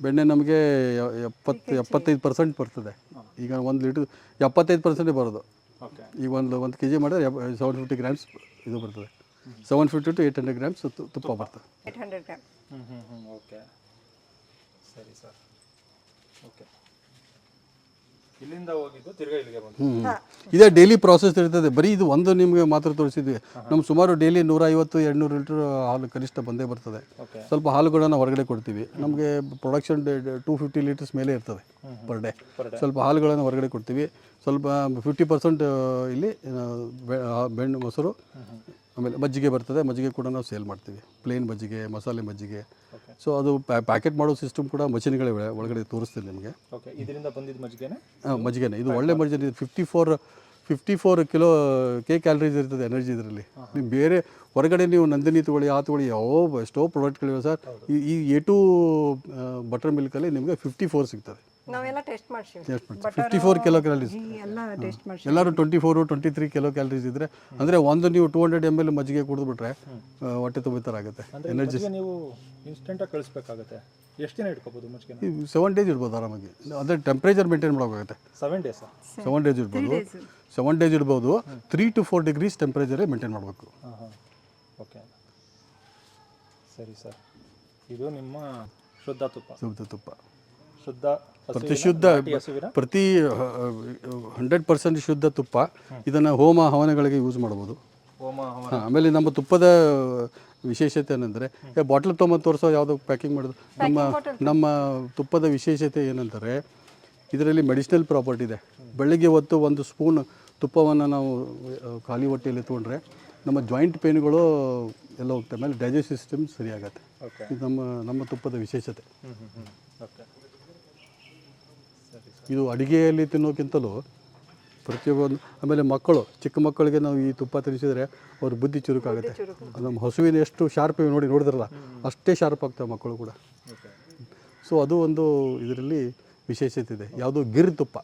ಬೆಣ್ಣೆ ನಮಗೆ ಎಪ್ಪತ್ತು ಎಪ್ಪತ್ತೈದು ಪರ್ಸೆಂಟ್ ಬರ್ತದೆ. ಈಗ ಒಂದು ಲೀಟ್ರ್ ಎಪ್ಪತ್ತೈದು ಪರ್ಸೆಂಟೇ ಬರೋದು. ಓಕೆ. ಈಗ ಒಂದು ಒಂದು ಕೆ ಜಿ ಮಾಡಿದ್ರೆ ಸೆವೆನ್ ಫಿಫ್ಟಿ ಗ್ರಾಮ್ಸ್ ಇದು ಬರ್ತದೆ. Seven fifty to eight hundred grams ತುಪ್ಪ ಬರ್ತದೆ. ಏಟ್ ಹಂಡ್ರೆಡ್ ಗ್ರಾಮ್ ಹ್ಞೂ ಹ್ಞೂ ಹ್ಞೂ ಓಕೆ. ಸರಿ ಸರ್. ಓಕೆ. ಇಲ್ಲಿಂದ ಹೋಗಿದ್ದು ತಿರ್ಗಾ ಇಲ್ಲಿಗೆ ಇದೇ ಡೈಲಿ ಪ್ರಾಸೆಸ್ ಇರ್ತದೆ. ಬರೀ ಇದು ಒಂದು ನಿಮಗೆ ಮಾತ್ರ ತೋರಿಸಿದ್ವಿ. ನಮ್ಮ ಸುಮಾರು ಡೈಲಿ ನೂರೈವತ್ತು ಎರಡುನೂರು ಲೀಟ್ರ್ ಹಾಲು ಕನಿಷ್ಠ ಬಂದೇ ಬರ್ತದೆ. ಸ್ವಲ್ಪ ಹಾಲುಗಳನ್ನು ಹೊರಗಡೆ ಕೊಡ್ತೀವಿ. ನಮಗೆ ಪ್ರೊಡಕ್ಷನ್ ಟೂ ಫಿಫ್ಟಿ ಲೀಟರ್ಸ್ ಮೇಲೆ ಇರ್ತದೆ ಪರ್ ಡೇ ಸ್ವಲ್ಪ ಹಾಲುಗಳನ್ನು ಹೊರಗಡೆ ಕೊಡ್ತೀವಿ. ಸ್ವಲ್ಪ ಫಿಫ್ಟಿ ಪರ್ಸೆಂಟ್ ಇಲ್ಲಿ ಬೆಣ್ಣೆ ಮೊಸರು ಆಮೇಲೆ ಮಜ್ಜಿಗೆ ಬರ್ತದೆ. ಮಜ್ಜಿಗೆ ಕೂಡ ನಾವು ಸೇಲ್ ಮಾಡ್ತೀವಿ. ಪ್ಲೇನ್ ಮಜ್ಜಿಗೆ ಮಸಾಲೆ ಮಜ್ಜಿಗೆ. ಸೊ ಅದು ಪ್ಯಾಕೆಟ್ ಮಾಡೋ ಸಿಸ್ಟಮ್ ಕೂಡ ಮಷಿನ್ಗಳಿವೆ ಒಳಗಡೆ ತೋರಿಸ್ತೀನಿ ನಿಮಗೆ. ಓಕೆ ಇದರಿಂದ ಬಂದಿದ್ದು ಮಜ್ಜಿಗೆನೆ? ಹಾಂ ಮಜ್ಜಿಗೆನೆ. ಇದು ಒಳ್ಳೆ ಮಜ್ಜಿಗೆ fifty four fifty four kilo K calories ಇರ್ತದೆ ಎನರ್ಜಿ ಇದರಲ್ಲಿ. ನೀವು ಬೇರೆ ಹೊರಗಡೆ ನೀವು ನಂದಿನಿ ತಗೊಳ್ಳಿ ಆ ತಗೊಳ್ಳಿ ಯಾವ ಎಷ್ಟೋ ಪ್ರಾಡಕ್ಟ್ಗಳಿವೆ ಸರ್. ಈ ಈ ಎ ಟು ಬಟರ್ ಮಿಲ್ಕಲ್ಲಿ ನಿಮಗೆ ಫಿಫ್ಟಿ ಫೋರ್ ಸಿಗ್ತದೆ. ನಾವೆಲ್ಲ ಟೆಸ್ಟ್ ಮಾಡ್ತೀವಿ ಫಿಫ್ಟಿ ಫೋರ್ ಕಿಲೋ ಕ್ಯಾಲರೀಸ್ ಎಲ್ಲರೂ twenty four twenty three kilo calories ಇದ್ರೆ ಅಂದರೆ ಒಂದು ನೀವು ಟೂ ಹಂಡ್ರೆಡ್ ಎಂ ಎಲ್ ಮಜ್ಜಿಗೆ ಕುಡಿದ್ಬಿಟ್ರೆ ಹೊಟ್ಟೆ ತುಂಬ ಥರ ಆಗುತ್ತೆ. ಎನರ್ಜಿ ಮಜ್ಜಿಗೆ ನೀವು ಇನ್ಸ್ಟೆಂಟಾಗಿ ಕಳಿಸ್ಬೇಕಾಗುತ್ತೆ. ಎಷ್ಟು ದಿನ ಇಟ್ಕೋಬೋದು ಮಜ್ಜಿಗೆನ? ಸೆವೆನ್ ಡೇಸ್ ಇಡ್ಬೋದು ಆರಾಮಾಗಿ. ಅಂದರೆ ಟೆಂಪ್ರೇಚರ್ ಮೇಂಟೈನ್ ಮಾಡೋಕ್ಕಾಗುತ್ತೆ. ಸೆವೆನ್ ಡೇಸ್ ಸೆವೆನ್ ಡೇಸ್ ಇಡ್ಬೋದು. ಸೆವೆನ್ ಡೇಸ್ ಇಡ್ಬೋದು. ತ್ರೀ ಟು ಫೋರ್ ಡಿಗ್ರೀಸ್ ಟೆಂಪ್ರೇಚರೇ ಮೇಂಟೈನ್ ಮಾಡಬೇಕು. ಓಕೆ ಸರಿ ಸರ್. ಇದು ನಿಮ್ಮ ಶುದ್ಧ ತುಪ್ಪ. ಶುದ್ಧ ತುಪ್ಪ. ಶುದ್ಧ ಪ್ರತಿ ಶುದ್ಧ ಪ್ರತಿ ಹಂಡ್ರೆಡ್ ಪರ್ಸೆಂಟ್ ಶುದ್ಧ ತುಪ್ಪ. ಇದನ್ನು ಹೋಮ ಹವನಗಳಿಗೆ ಯೂಸ್ ಮಾಡ್ಬೋದು. ಹೋಮ ಹವನ. ಹಾಂ ಆಮೇಲೆ ನಮ್ಮ ತುಪ್ಪದ ವಿಶೇಷತೆ ಏನಂದರೆ ಬಾಟ್ಲ್ ತೊಗೊಂಬಂದು ತೋರಿಸೋ ಯಾವುದೋ ಪ್ಯಾಕಿಂಗ್ ಮಾಡೋದು. ನಮ್ಮ ನಮ್ಮ ತುಪ್ಪದ ವಿಶೇಷತೆ ಏನಂದರೆ ಇದರಲ್ಲಿ ಮೆಡಿಸಿನಲ್ ಪ್ರಾಪರ್ಟಿ ಇದೆ. ಬೆಳಗ್ಗೆ ಹೊತ್ತು ಒಂದು ಸ್ಪೂನ್ ತುಪ್ಪವನ್ನು ನಾವು ಖಾಲಿ ಹೊಟ್ಟೆಯಲ್ಲಿ ತೊಗೊಂಡ್ರೆ ನಮ್ಮ ಜಾಯಿಂಟ್ ಪೇನ್ಗಳು ಎಲ್ಲ ಹೋಗ್ತವೆ ಆಮೇಲೆ ಡೈಜೆಸ್ಟ್ ಸಿಸ್ಟಮ್ ಸರಿಯಾಗತ್ತೆ. ಇದು ನಮ್ಮ ನಮ್ಮ ತುಪ್ಪದ ವಿಶೇಷತೆ. ಇದು ಅಡುಗೆಯಲ್ಲಿ ತಿನ್ನೋಕ್ಕಿಂತಲೂ ಪ್ರತಿಯೊಬ್ಬೊಂದು ಆಮೇಲೆ ಮಕ್ಕಳು ಚಿಕ್ಕ ಮಕ್ಕಳಿಗೆ ನಾವು ಈ ತುಪ್ಪ ತಿನ್ನಿಸಿದರೆ ಅವ್ರ ಬುದ್ಧಿ ಚುರುಕಾಗುತ್ತೆ. ನಮ್ಮ ಹಸುವಿನ ಎಷ್ಟು ಶಾರ್ಪ್ ನೋಡಿ ನೋಡಿದ್ರಲ್ಲ ಅಷ್ಟೇ ಶಾರ್ಪ್ ಆಗ್ತವೆ ಮಕ್ಕಳು ಕೂಡ. ಓಕೆ ಸೊ ಅದು ಒಂದು ಇದರಲ್ಲಿ ವಿಶೇಷತೆ ಇದೆ. ಯಾವುದು ಗಿರ್ ತುಪ್ಪ.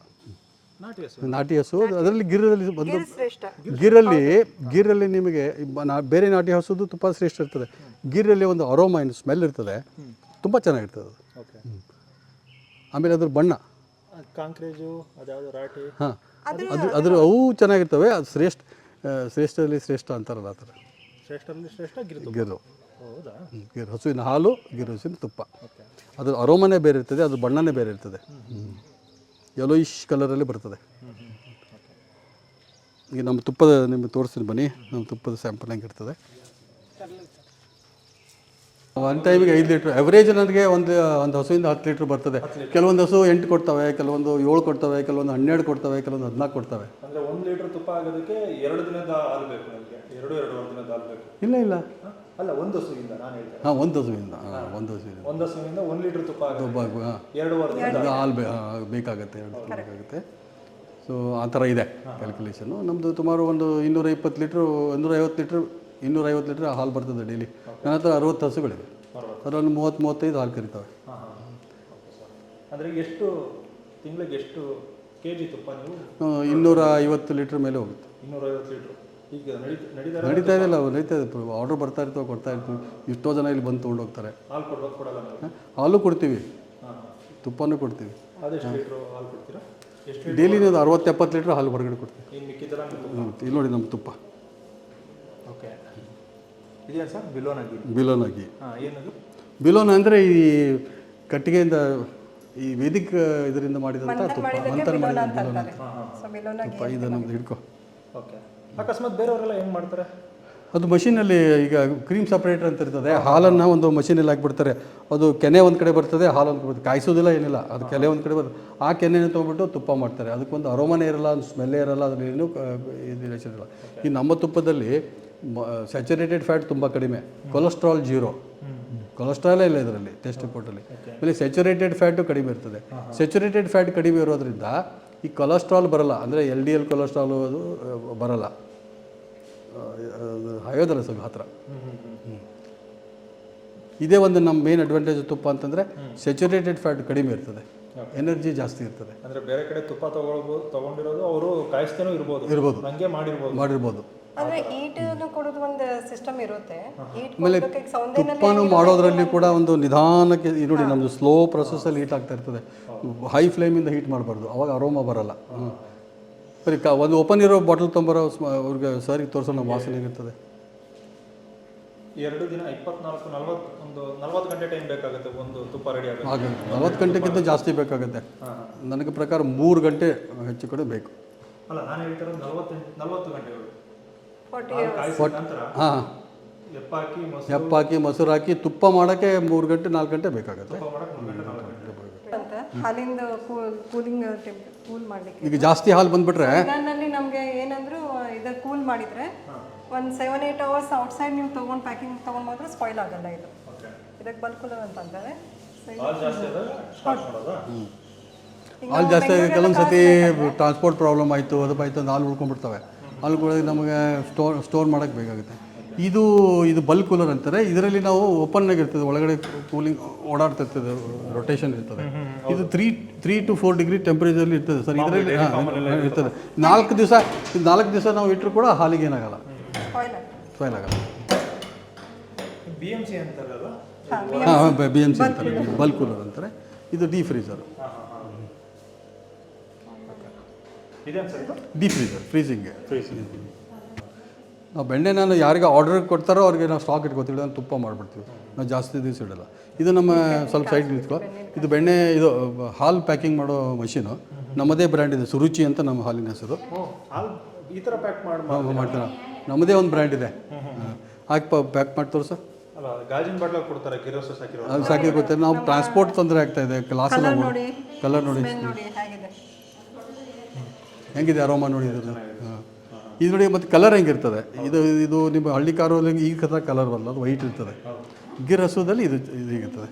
ನಾಟಿ ಹಸು. ಅದರಲ್ಲಿ ಗಿರಲ್ಲಿ ಶ್ರೇಷ್ಠ. ಗಿರಲ್ಲಿ ಗಿರಲ್ಲಿ ನಿಮಗೆ ಬ- ನಾ- ಬೇರೆ ನಾಟಿ ಹಸುದು ತುಪ್ಪ ಶ್ರೇಷ್ಠ ಇರ್ತದೆ. ಗಿರಲ್ಲಿ ಒಂದು ಅರೋಮ ಏನು ಸ್ಮೆಲ್ ಇರ್ತದೆ. ತುಂಬ ಚೆನ್ನಾಗಿರ್ತದೆ ಅದು. ಓಕೆ. ಆಮೇಲೆ ಅದ್ರ ಬಣ್ಣ. ಕಾಂಕ್ರೇಜು ಅದ್ಯಾವುದು ರಾಟಿ? ಹಾಂ. ಅದು ಅದ್ರ ಅವು ಚೆನ್ನಾಗಿರ್ತವೆ ಅದು ಶ್ರೇಷ್ಠ ಶ್ರೇಷ್ಠದಲ್ಲಿ ಶ್ರೇಷ್ಠ ಅಂತಾರಲ್ಲ ಆ ಥರ. ಗಿರು. ಗಿರ್. ಹಸುವಿನ ಹಾಲು ಗಿರ್ ಹಸುವಿನ ತುಪ್ಪ. ಅದು ಅದ್ರ ಅರೋಮನೆ ಬೇರೆ ಇರ್ತದೆ ಅದ್ರ ಬಣ್ಣನೇ ಬೇರೆ ಇರ್ತದೆ. ಯೆಲೋಯಿಶ್ ಕಲರಲ್ಲಿ ಬರ್ತದೆ. ಈಗ ನಮ್ಮ ತುಪ್ಪದ ನಿಮಗೆ ತೋರಿಸ್ತೀನಿ ಬನ್ನಿ. ನಮ್ಮ ತುಪ್ಪದ ಸ್ಯಾಂಪಲ್ ಹೆಂಗಿರ್ತದೆ ಒಂದು ಟೈಮಿಗೆ ಐದು ಲೀಟ್ರ್ ಎವರೇಜ್ ನನಗೆ ಒಂದು ಒಂದು ಹಸುವಿಂದ ಹತ್ತು ಲೀಟ್ರ್ ಬರ್ತದೆ. ಕೆಲವೊಂದು ಹಸು ಎಂಟು ಕೊಡ್ತವೆ ಕೆಲವೊಂದು ಏಳು ಕೊಡ್ತವೆ ಕೆಲವೊಂದು ಹನ್ನೆರಡು ಕೊಡ್ತವೆ ಕೆಲವೊಂದು ಹದಿನಾಲ್ಕು ಕೊಡ್ತವೆ. ಅಂದರೆ ಒಂದು ಲೀಟ್ರ್ ತುಪ್ಪ ಆಗೋದಕ್ಕೆ ಎರಡು ದಿನದ ಹಾಲು ಬೇಕು ನನಗೆ. ಎರಡು ಎರಡು ದಿನದ ಹಾಲು ಬೇಕು. ಇಲ್ಲ ಇಲ್ಲ? ಅಲ್ಲ ಒಂದು ಹಸುವಿಂದ ನಾನು ಹೇಳ್ತೇನೆ. ಹಾಂ ಒಂದು ಹಸುವಿಂದ. ಹಾಂ ಒಂದು ಹಸುವಿಂದ. ಒಂದು ಹಸುವಿಂದ ಒಂದು ಲೀಟರ್ ತುಪ್ಪ ಹಾಂ. ಎರಡೂವರೆ ದಿನ ಅದು ಹಾಲು ಬೇ ಬೇಕಾಗತ್ತೆ ಎರಡು ಬೇಕಾಗುತ್ತೆ. ಸೊ ಆ ಥರ ಇದೆ ಕ್ಯಾಲ್ಕುಲೇಷನು ನಮ್ಮದು ಸುಮಾರು ಒಂದು ಇನ್ನೂರ ಇಪ್ಪತ್ತು ಲೀಟ್ರು ಇನ್ನೂರೈವತ್ತು ಲೀಟ್ರ್ ಇನ್ನೂರೈವತ್ತು ಲೀಟ್ರ್ ಹಾಲು ಬರ್ತದೆ ಡೈಲಿ ನನ್ನ ಹತ್ರ ಅರವತ್ತು ಹಸುಗಳಿವೆ. ಅದರಲ್ಲಿ ಮೂವತ್ತು ಮೂವತ್ತೈದು ಹಾಲು ಕರಿತವೆ. ಹಾಂ ಅಂದರೆ ಎಷ್ಟು ತಿಂಗಳಿಗೆ ಎಷ್ಟು ಕೆ ಜಿ ತುಪ್ಪ ನೀವು? ಆ, ಇನ್ನೂರ ಐವತ್ತು ಲೀಟ್ರ್ ಮೇಲೆ ಹೋಗುತ್ತೆ. ಇನ್ನೂರೈವತ್ತು ಲೀಟ್ರ್ ಈಗ ನಡೀತ ಇದೆಯಲ್ಲ ನಡೀತಾ ಇದೆ ಆರ್ಡರ್ ಬರ್ತಾ ಇರ್ತವೆ ಕೊಡ್ತಾ ಇರ್ತೀವಿ ಎಷ್ಟೋ ಜನ ಇಲ್ಲಿ ಬಂದು ತೊಗೊಂಡು ಹೋಗ್ತಾರೆ ಹಾಲು ಕೊಡ್ತೀವಿ. ತುಪ್ಪನೂ ಕೊಡ್ತೀವಿ. ಡೈಲಿ ನೀವು ಅರವತ್ತು ಎಪ್ಪತ್ತು ಲೀಟ್ರ್ ಹಾಲು ಹೊರಗಡೆ ಕೊಡ್ತೀವಿ. ಇಲ್ಲಿ ನೋಡಿ ನಮ್ಮ ತುಪ್ಪ. ಓಕೆ. ಇದೆಯಾ ಸರ್? ಬಿಲೋನಾಗಿ. ಬಿಲೋನ ಆಗಿ ಹಾಂ ಏನದು? ಬಿಲೋನ್ ಅಂದರೆ ಈ ಕಟ್ಟಿಗೆಯಿಂದ ಈ ವೇದಿಕ ಇದರಿಂದ ಮಾಡಿದಂಥ ತುಪ್ಪ. ಮಂಥನ ಮಾಡಿದ ತುಪ್ಪ ಇದು ನಮ್ದು ಹಿಡ್ಕೊ. ಓಕೆ. ಅಕಸ್ಮಾತ್ ಬೇರೆಯವರೆಲ್ಲ ಏನು ಮಾಡ್ತಾರೆ? ಅದು ಮಷೀನಲ್ಲಿ ಈಗ ಕ್ರೀಮ್ ಸಪ್ರೇಟರ್ ಅಂತ ಇರ್ತದೆ ಹಾಲನ್ನು ಒಂದು ಮಷೀನಲ್ಲಿ ಹಾಕ್ಬಿಡ್ತಾರೆ. ಅದು ಕೆನೆ ಒಂದು ಕಡೆ ಬರ್ತದೆ ಹಾಲು ಒಂದು ಬರ್ತದೆ. ಕಾಯಿಸೋದಿಲ್ಲ ಏನಿಲ್ಲ ಅದು ಕೆಲೆ ಒಂದು ಕಡೆ ಬರ್ತದೆ. ಆ ಕೆನೆನ ತೊಗೊಬಿಟ್ಟು ತುಪ್ಪ ಮಾಡ್ತಾರೆ. ಅದಕ್ಕೊಂದು ಅರೋಮನೇ ಇರಲ್ಲ ಒಂದು ಸ್ಮೆಲ್ಲೇ ಇರಲ್ಲ ಅದ್ರಲ್ಲಿ ಏನು ಕ- ಇದು ರಿಲೇಷನ್ ಇರಲ್ಲ ಈ ನಮ್ಮ ತುಪ್ಪದಲ್ಲಿ ಸ್ಯಾಚುರೇಟೆಡ್ ಫ್ಯಾಟ್ ತುಂಬ ಕಡಿಮೆ. ಕೊಲೆಸ್ಟ್ರಾಲ್ ಜೀರೋ ಕೊಲೆಸ್ಟ್ರಾಲೇ ಇಲ್ಲ ಇದರಲ್ಲಿ ಟೆಸ್ಟ್ ರಿಪೋರ್ಟಲ್ಲಿ ಆಮೇಲೆ ಸ್ಯಾಚುರೇಟೆಡ್ ಫ್ಯಾಟು ಕಡಿಮೆ ಇರ್ತದೆ. ಸ್ಯಾಚುರೇಟೆಡ್ ಫ್ಯಾಟ್ ಕಡಿಮೆ ಇರೋದ್ರಿಂದ ಈ ಕೊಲೆಸ್ಟ್ರಾಲ್ ಬರಲ್ಲ. ಅಂದರೆ ಎಲ್ ಡಿ ಎಲ್ ಕೊಲೆಸ್ಟ್ರಾಲು ಅದು ಬರಲ್ಲ. ಆ, ಸ್ವಾಮಿ ಹಾಯೋದಲ್ಲ ಸ್ವಲ್ಪ ಹತ್ರ. ಇದೇ ಒಂದು ನಮ್ಮ ಮೇನ್ ಅಡ್ವಾಂಟೇಜ್ ತುಪ್ಪ ಅಂತಂದರೆ ಸ್ಯಾಚುರೇಟೆಡ್ ಫ್ಯಾಟ್ ಕಡಿಮೆ ಇರ್ತದೆ. ಎನರ್ಜಿ ಜಾಸ್ತಿ ಇರ್ತದೆ. ಅಂದರೆ ಬೇರೆ ಕಡೆ ತುಪ್ಪ ತಗೊಳ್ಬೋದು ತಗೊಂಡಿರೋದು ಅವರು ಕಾಯಿಸ್ತಾನೂ ಇರ್ಬೋದು. ಇರ್ಬೋದು. ಹಂಗೆ ಮಾಡಿರ್ಬೋದು. ಮಾಡಿರ್ಬೋದು. ಅಂದ್ರೆ ಕೊಡೋದು ಒಂದು ಸಿಸ್ಟಮ್ ಇರುತ್ತೆ. ಆಮೇಲೆ ತುಪ್ಪನೂ ಮಾಡೋದ್ರಲ್ಲಿ ಕೂಡ ಒಂದು ನಿಧಾನಕ್ಕೆ ನೋಡಿ ನಮ್ಮದು ಸ್ಲೋ ಪ್ರೊಸೆಸ್ಸಲ್ಲಿ ಹೀಟ್ ಆಗ್ತಾ ಇರ್ತದೆ. ಹೈ. ಫ್ಲೇಮಿಂದ ಹೀಟ್ ಮಾಡಬಾರ್ದು. ಅವಾಗ ಅರೋಮ ಬರಲ್ಲ. ಹ್ಮ್. ಸರಿ ಕ ಒಂದು ಓಪನ್ ಇರೋ ಬಾಟಲ್ ತೊಂಬರೋ ಅವ್ರಿಗೆ ಸರಿಗೆ ತೋರಿಸೋ ವಾಸನೆ ಇರ್ತದೆ. ಎರಡು ದಿನ ಇಪ್ಪತ್ನಾಲ್ಕು ನಲ್ವತ್ತು ಒಂದು ನಲ್ವತ್ತು ಗಂಟೆ ಟೈಮ್ ಬೇಕಾಗುತ್ತೆ ಒಂದು ತುಪ್ಪ ರೆಡಿ ಆಗುತ್ತೆ ಹಾಗೆ ನಲವತ್ತು ಗಂಟೆಗಿಂತ ಜಾಸ್ತಿ ಬೇಕಾಗುತ್ತೆ. ನನಗೆ ಪ್ರಕಾರ ಮೂರು ಗಂಟೆ ಹೆಚ್ಚು ಕಡೆ ಬೇಕು. ಅಲ್ಲ ನಾನು ಹೇಳ್ತಾರೆ ನಲ್ವತ್ತೆಂಟು ನಲ್ವತ್ತು ಗಂಟೆಗಳು. ಹಾಂ. ಎಪ್ಪಾಕಿ ಮೊಸರು. ಎಪ್ಪ ಹಾಕಿ ಮೊಸರು ಹಾಕಿ ತುಪ್ಪ ಮಾಡೋಕ್ಕೆ ಮೂರು ಗಂಟೆ ನಾಲ್ಕು ಗಂಟೆ ಬೇಕಾಗುತ್ತೆ ತುಪ್ಪ ಮಾಡಕ್ಕೆ ಮೂರು ಗಂಟೆ ನಾಲ್ಕು ಗಂಟೆ ಅಂತ ಹಾಲಿಂದ ಕೂಲಿಂಗ್ ಕೂಲ್ ಮಾಡ್ಲಿಕ್ಕೆ. ಈಗ ಜಾಸ್ತಿ ಹಾಲು ಬಂದ್ಬಿಟ್ರೆ? ನಲ್ಲಿ ನಮಗೆ ಏನಂದ್ರು ಇದು ಕೂಲ್ ಮಾಡಿದ್ರೆ ಒಂದು ಸೆವೆನ್ ಏಟ್ ಅವರ್ಸ್ ಔಟ್ಸೈಡ್ ನೀವು ತೊಗೊಂಡು ಪ್ಯಾಕಿಂಗ್ ತೊಗೊಂಡು ಮಾತ್ರ ಸ್ಪಾಯ್ಲ್ ಆಗಲ್ಲ ಇದು. ಓಕೆ ಇದಕ್ಕೆ ಬಲ್ಕ್ ಕೂಲರ್ ಅಂತ ಅಂತಾರೆ. ಹಾಲು ಜಾಸ್ತಿ ಕೆಲವೊಂದು ಸತಿ ಟ್ರಾನ್ಸ್ಪೋರ್ಟ್ ಪ್ರಾಬ್ಲಮ್ ಆಯಿತು ಅದು ಆಯಿತು ಅಂತ ಹಾಲು ಉಳ್ಕೊಂಡ್ಬಿಡ್ತವೆ. ಹಾಲುಗಳಿಗೆ ನಮಗೆ ಸ್ಟೋರ್ ಸ್ಟೋರ್ ಮಾಡೋಕ್ಕೆ ಬೇಕಾಗುತ್ತೆ. ಇದು ಇದು ಬಲ್ಕ್ ಕೂಲರ್ ಅಂತಾರೆ. ಇದರಲ್ಲಿ ನಾವು ಓಪನ್ ಆಗಿರ್ತದೆ ಒಳಗಡೆ ಕೂಲಿಂಗ್ ಓಡಾಡ್ತಿರ್ತದೆ ರೊಟೇಷನ್ ಇರ್ತದೆ. ಇದು three three to four degree temperature ಇರ್ತದೆ. ಸರ್ ಇದರಲ್ಲಿ ಇರ್ತದೆ. ನಾಲ್ಕು ದಿವಸ ನಾಲ್ಕು ದಿವಸ ನಾವು ಇಟ್ಟರು ಕೂಡ ಹಾಲಿಗೆ ಏನಾಗಲ್ಲ. ಫೈಲ್ ಆಗಲ್ಲ. ಬಿ ಎಂ ಸಿ ಹಾಂ ಬಿ ಎಂ ಸಿ ಅಂತಾರೆ. ಬಲ್ಕ್ ಕೂಲರ್ ಅಂತಾರೆ. ಇದು ಡಿ ಫ್ರೀಸರ್ ಡಿ ಹಾಂ ಹಾಂ. ಇದೇನು ಸರ್ ಇದು? ಡೀ ಫ್ರೀಸರ್ ಫ್ರೀಸಿಂಗ್ ಫ್ರೀಸ್ ನಾವು ಬೆಣ್ಣೆ ನಾನು ಯಾರಿಗೆ ಆರ್ಡರ್ ಕೊಡ್ತಾರೋ ಅವ್ರಿಗೆ ನಾವು ಸ್ಟಾಕ್ ಇಟ್ಕೊತೀವಿ ಅಂತ ತುಪ್ಪ ಮಾಡಿಬಿಡ್ತೀವಿ. ನಾವು ಜಾಸ್ತಿ ದಿವಸ ಇಡಲ್ಲ. ಇದು ನಮ್ಮ ಸ್ವಲ್ಪ ಸೈಡ್ ನಿಂತ್ಕೊ. ಇದು ಬೆಣ್ಣೆ ಇದು ಹಾಲು ಪ್ಯಾಕಿಂಗ್ ಮಾಡೋ ಮಷೀನು ನಮ್ಮದೇ ಬ್ರ್ಯಾಂಡ್ ಇದೆ ಸುರುಚಿ ಅಂತ ನಮ್ಮ ಹಾಲಿನ ಹೆಸರು. ಈ ಥರ ಪ್ಯಾಕ್ ಮಾಡಿ ಮಾಡ್ತಾರೆ? ನಮ್ಮದೇ ಒಂದು ಬ್ರ್ಯಾಂಡ್ ಇದೆ. ಹಾಕಿ ಪ್ಯಾಕ್ ಮಾಡಿ ಸರ್? ಅಲ್ಲ ಗಾಜಿನ ಬಾಟ್ಲ ಕೊಡ್ತಾರೆ ಕಿರೋಸಸ್ ಹಾಕಿರೋ ಅದು ಸಾಕಿದ್ರೆ ಗೊತ್ತಿಲ್ಲ ನಾವು ಟ್ರಾನ್ಸ್ಪೋರ್ಟ್ ತೊಂದರೆ ಆಗ್ತಾ ಇದೆ ಕ್ಲಾಸ್ ಎಲ್ಲ ನೋಡಿ ಕಲರ್ ನೋಡಿ. ಹೇಗಿದೆ. ಅರೋಮ ನೋಡಿ ಇದನ್ನು? ಹಾಂ ಇದು ನೋಡಿ ಮತ್ತು ಕಲರ್ ಹೆಂಗಿರ್ತದೆ? ಇದು ಇದು ನಿಮ್ಮ ಹಳ್ಳಿ ಕಾರಲ್ಲಿ ಈಗ ಕಲರ್ ಬರಲ್ಲ ಅದು ವೈಟ್ ಇರ್ತದೆ. ಗಿರ್ ಹಸುದಲ್ಲಿ ಇದು ಇದು ಹೀಗಿರ್ತದೆ?